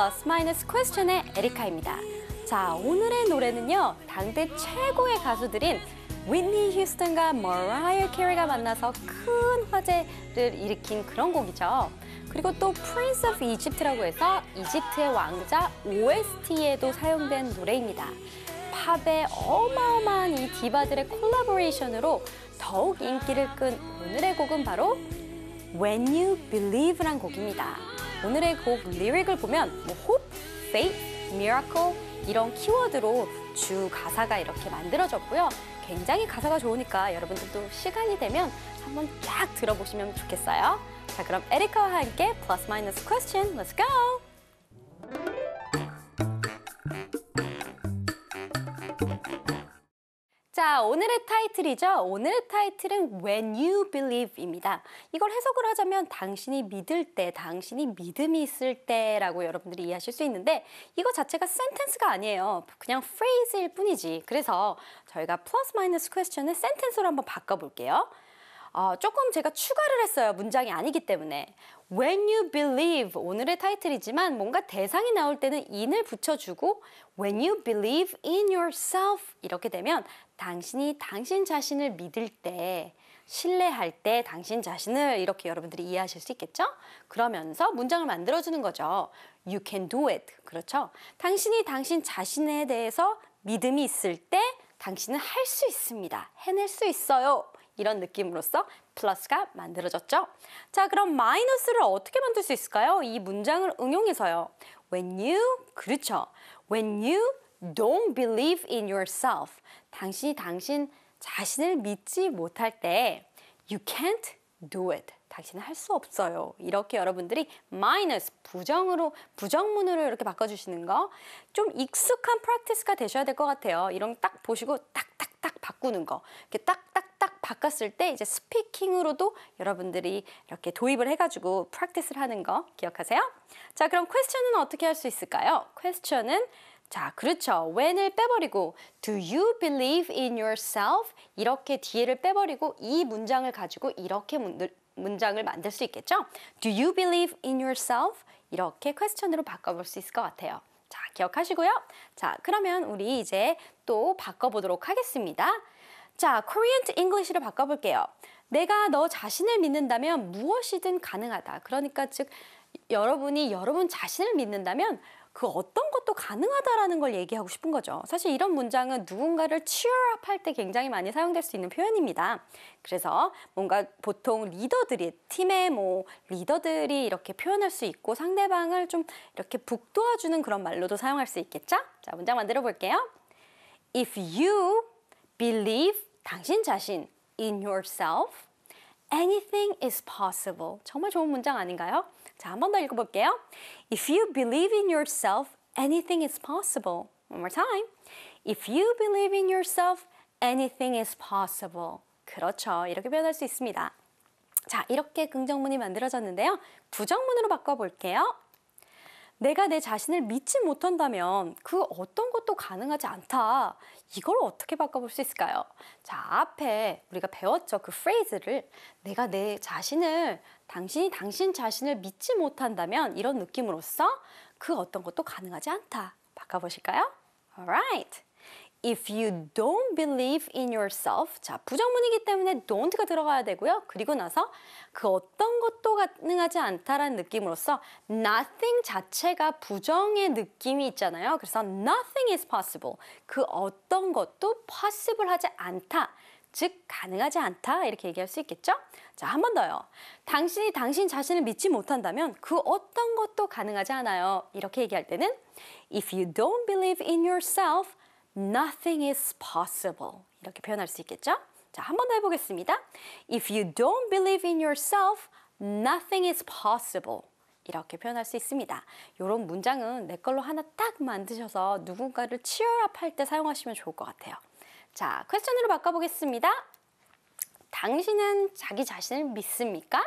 플러스 마이너스 퀘스천의 에리카입니다. 자, 오늘의 노래는요. 당대 최고의 가수들인 윈니 휴스턴과 머라이어 캐리가 만나서 큰 화제를 일으킨 그런 곡이죠. 그리고 또 Prince of Egypt라고 해서 이집트의 왕자 OST에도 사용된 노래입니다. 팝의 어마어마한 이 디바들의 콜라보레이션으로 더욱 인기를 끈 오늘의 곡은 바로 When You Believe란 곡입니다. 오늘의 곡 리릭을 보면 뭐 hope, faith, miracle 이런 키워드로 주 가사가 이렇게 만들어졌고요. 굉장히 가사가 좋으니까 여러분들도 시간이 되면 한번 쫙 들어보시면 좋겠어요. 자, 그럼 에리카와 함께 플러스 마이너스 퀘스천 렛츠 고! 자, 오늘의 타이틀이죠. 오늘의 타이틀은 When You Believe입니다. 이걸 해석을 하자면 당신이 믿을 때, 당신이 믿음이 있을 때라고 여러분들이 이해하실 수 있는데 이거 자체가 센텐스가 아니에요. 그냥 phrase일 뿐이지. 그래서 저희가 플러스 마이너스 퀘스천을 센텐스로 한번 바꿔볼게요. 어, 조금 제가 추가를 했어요. 문장이 아니기 때문에. When you believe 오늘의 타이틀이지만 뭔가 대상이 나올 때는 in을 붙여주고 When you believe in yourself 이렇게 되면 당신이 당신 자신을 믿을 때 신뢰할 때 당신 자신을 이렇게 여러분들이 이해하실 수 있겠죠? 그러면서 문장을 만들어주는 거죠. You can do it. 그렇죠? 당신이 당신 자신에 대해서 믿음이 있을 때 당신은 할 수 있습니다. 해낼 수 있어요. 이런 느낌으로써 플러스가 만들어졌죠. 자, 그럼 마이너스를 어떻게 만들 수 있을까요? 이 문장을 응용해서요. When you, 그렇죠. When you don't believe in yourself. 당신이 당신 자신을 믿지 못할 때 you can't do it. 당신은 할 수 없어요. 이렇게 여러분들이 마이너스 부정으로 부정문으로 이렇게 바꿔주시는 거 좀 익숙한 프랙티스가 되셔야 될 것 같아요. 이런 딱 보시고 딱딱딱 바꾸는 거 이렇게 딱딱딱 바꿨을 때 이제 스피킹으로도 여러분들이 이렇게 도입을 해가지고 프랙티스를 하는 거 기억하세요? 자 그럼 퀘스천은 어떻게 할 수 있을까요? 퀘스천은 자, 그렇죠. when을 빼버리고 do you believe in yourself? 이렇게 뒤에를 빼버리고 이 문장을 가지고 이렇게 문장을 만들 수 있겠죠? Do you believe in yourself? 이렇게 퀘스천으로 바꿔볼 수 있을 것 같아요. 자, 기억하시고요. 자, 그러면 우리 이제 또 바꿔보도록 하겠습니다. 자, Korean to English로 바꿔볼게요. 내가 너 자신을 믿는다면 무엇이든 가능하다. 그러니까 즉 여러분이 여러분 자신을 믿는다면 그 어떤 것도 가능하다라는 걸 얘기하고 싶은 거죠. 사실 이런 문장은 누군가를 cheer up 할 때 굉장히 많이 사용될 수 있는 표현입니다. 그래서 뭔가 보통 리더들이 팀의 뭐 리더들이 이렇게 표현할 수 있고 상대방을 좀 이렇게 북돋아주는 그런 말로도 사용할 수 있겠죠? 자, 문장 만들어 볼게요. If you believe 당신 자신 in yourself, anything is possible. 정말 좋은 문장 아닌가요? 자, 한 번 더 읽어볼게요. If you believe in yourself, anything is possible. One more time. If you believe in yourself, anything is possible. 그렇죠. 이렇게 표현할 수 있습니다. 자, 이렇게 긍정문이 만들어졌는데요. 부정문으로 바꿔볼게요. 내가 내 자신을 믿지 못한다면 그 어떤 것도 가능하지 않다. 이걸 어떻게 바꿔볼 수 있을까요? 자, 앞에 우리가 배웠죠. 그 프레이즈를 내가 내 자신을 당신이 당신 자신을 믿지 못한다면 이런 느낌으로써 그 어떤 것도 가능하지 않다. 바꿔보실까요? Alright. If you don't believe in yourself. 자, 부정문이기 때문에 don't가 들어가야 되고요. 그리고 나서 그 어떤 것도 가능하지 않다라는 느낌으로써 nothing 자체가 부정의 느낌이 있잖아요. 그래서 nothing is possible. 그 어떤 것도 possible 하지 않다. 즉 가능하지 않다 이렇게 얘기할 수 있겠죠? 자, 한 번 더요. 당신이 당신 자신을 믿지 못한다면 그 어떤 것도 가능하지 않아요. 이렇게 얘기할 때는 if you don't believe in yourself, nothing is possible. 이렇게 표현할 수 있겠죠? 자, 한 번 더 해보겠습니다. If you don't believe in yourself, nothing is possible. 이렇게 표현할 수 있습니다. 이런 문장은 내 걸로 하나 딱 만드셔서 누군가를 치열합할 때 사용하시면 좋을 것 같아요. 자, 퀘스천으로 바꿔보겠습니다. 당신은 자기 자신을 믿습니까?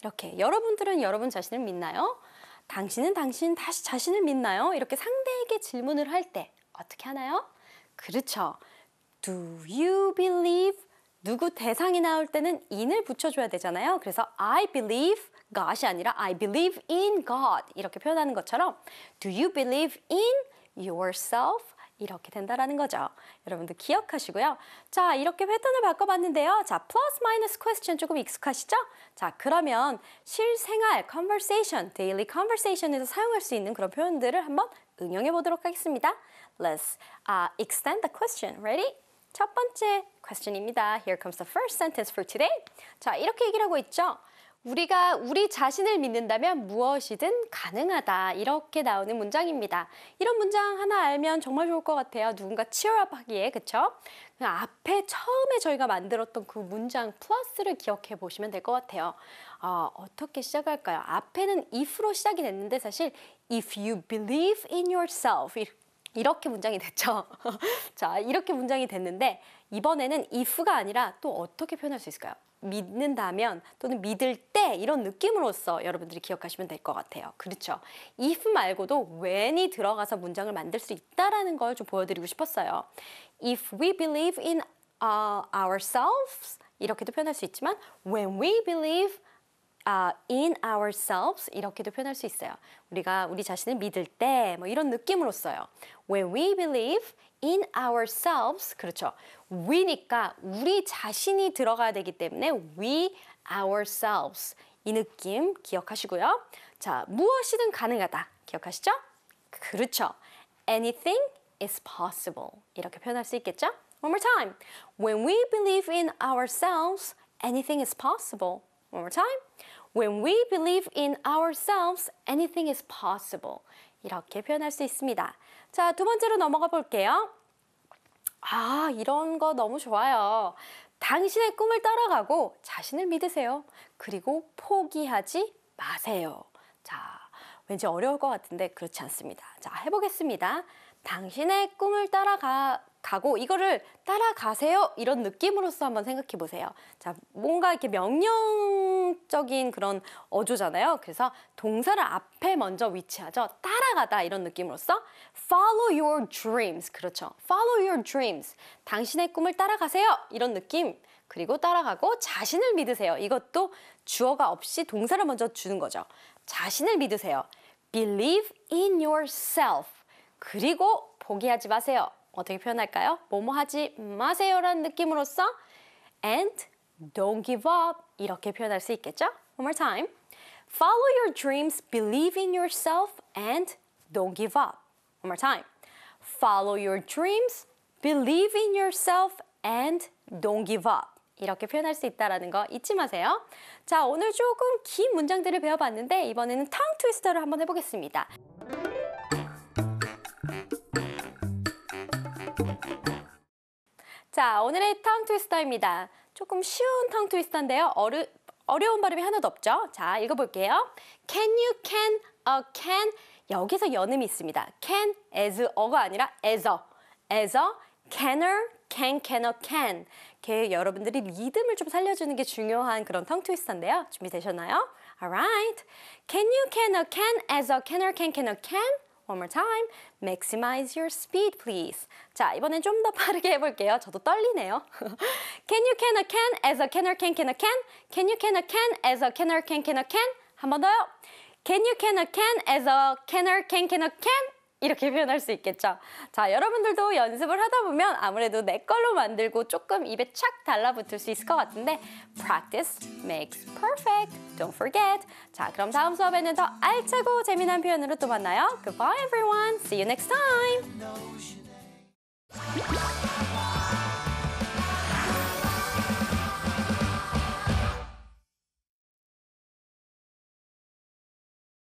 이렇게 여러분들은 여러분 자신을 믿나요? 당신은 당신 다시 자신을 믿나요? 이렇게 상대에게 질문을 할 때 어떻게 하나요? 그렇죠. Do you believe? 누구 대상이 나올 때는 in을 붙여줘야 되잖아요. 그래서 I believe God이 아니라 I believe in God 이렇게 표현하는 것처럼 Do you believe in yourself? 이렇게 된다라는 거죠. 여러분들 기억하시고요. 자, 이렇게 패턴을 바꿔봤는데요. 자, plus minus question 조금 익숙하시죠? 자, 그러면 실생활 conversation, daily conversation에서 사용할 수 있는 그런 표현들을 한번 응용해 보도록 하겠습니다. Let's uh, extend the question. Ready? 첫 번째 question입니다. Here comes the first sentence for today. 자, 이렇게 얘기를 하고 있죠. 우리가 우리 자신을 믿는다면 무엇이든 가능하다. 이렇게 나오는 문장입니다. 이런 문장 하나 알면 정말 좋을 것 같아요. 누군가 치열업 하기에, 그쵸? 그 앞에 처음에 저희가 만들었던 그 문장 플러스를 기억해 보시면 될 것 같아요. 어, 어떻게 시작할까요? 앞에는 if로 시작이 됐는데 사실 if you believe in yourself 이렇게 문장이 됐죠. 자, 이렇게 문장이 됐는데 이번에는 if가 아니라 또 어떻게 표현할 수 있을까요? 믿는다면 또는 믿을 때 이런 느낌으로서 여러분들이 기억하시면 될 것 같아요. 그렇죠? if 말고도 when이 들어가서 문장을 만들 수 있다라는 걸 좀 보여드리고 싶었어요. If we believe in uh, ourselves 이렇게도 표현할 수 있지만 when we believe uh, in ourselves 이렇게도 표현할 수 있어요. 우리가 우리 자신을 믿을 때 뭐 이런 느낌으로 써요. When we believe in ourselves 그렇죠. we니까 우리 자신이 들어가야 되기 때문에 we ourselves 이 느낌 기억하시고요. 자, 무엇이든 가능하다. 기억하시죠? 그렇죠. anything is possible. 이렇게 표현할 수 있겠죠? One more time. When we believe in ourselves, anything is possible. One more time. When we believe in ourselves, anything is possible. 이렇게 표현할 수 있습니다. 자, 두 번째로 넘어가 볼게요. 아, 이런 거 너무 좋아요. 당신의 꿈을 따라가고 자신을 믿으세요. 그리고 포기하지 마세요. 자, 왠지 어려울 것 같은데 그렇지 않습니다. 자, 해보겠습니다. 당신의 꿈을 따라가 가고 이거를 따라가세요 이런 느낌으로서 한번 생각해 보세요. 자, 뭔가 이렇게 명령적인 그런 어조잖아요. 그래서 동사를 앞에 먼저 위치하죠. 따라가다 이런 느낌으로서 follow your dreams 그렇죠. follow your dreams 당신의 꿈을 따라가세요 이런 느낌. 그리고 따라가고 자신을 믿으세요. 이것도 주어가 없이 동사를 먼저 주는 거죠. 자신을 믿으세요. Believe in yourself. 그리고 포기하지 마세요. 어떻게 표현할까요? 뭐뭐 하지 마세요라는 느낌으로써 and don't give up 이렇게 표현할 수 있겠죠? One more time. Follow your dreams, believe in yourself and don't give up. One more time. Follow your dreams, believe in yourself and don't give up. 이렇게 표현할 수 있다는 거 잊지 마세요. 자, 오늘 조금 긴 문장들을 배워봤는데 이번에는 텅 트위스터를 한번 해보겠습니다. 자, 오늘의 텅 트위스터입니다. 조금 쉬운 텅 트위스터인데요. 어려, 어려운 발음이 하나도 없죠? 자, 읽어볼게요. Can you can a can 여기서 연음이 있습니다. can as 어가 아니라 as a as a canner can can 이렇게 여러분들이 리듬을 좀 살려주는 게 중요한 그런 텅 트위스터인데요. 준비되셨나요? Alright. Can you can a can as a canner can canner can? One more time. Maximize your speed, please. 자, 이번엔 좀 더 빠르게 해볼게요. 저도 떨리네요. can you can a can as a canner can can a can? Can you can a can as a canner can can a can? 한 번 더요. Can you can a can as a canner can can a can? 이렇게 표현할 수 있겠죠. 자, 여러분들도 연습을 하다 보면 아무래도 내 걸로 만들고 조금 입에 착 달라붙을 수 있을 것 같은데 practice makes perfect. Don't forget. 자, 그럼 다음 수업에는 더 알차고 재미난 표현으로 또 만나요. Goodbye everyone. See you next time.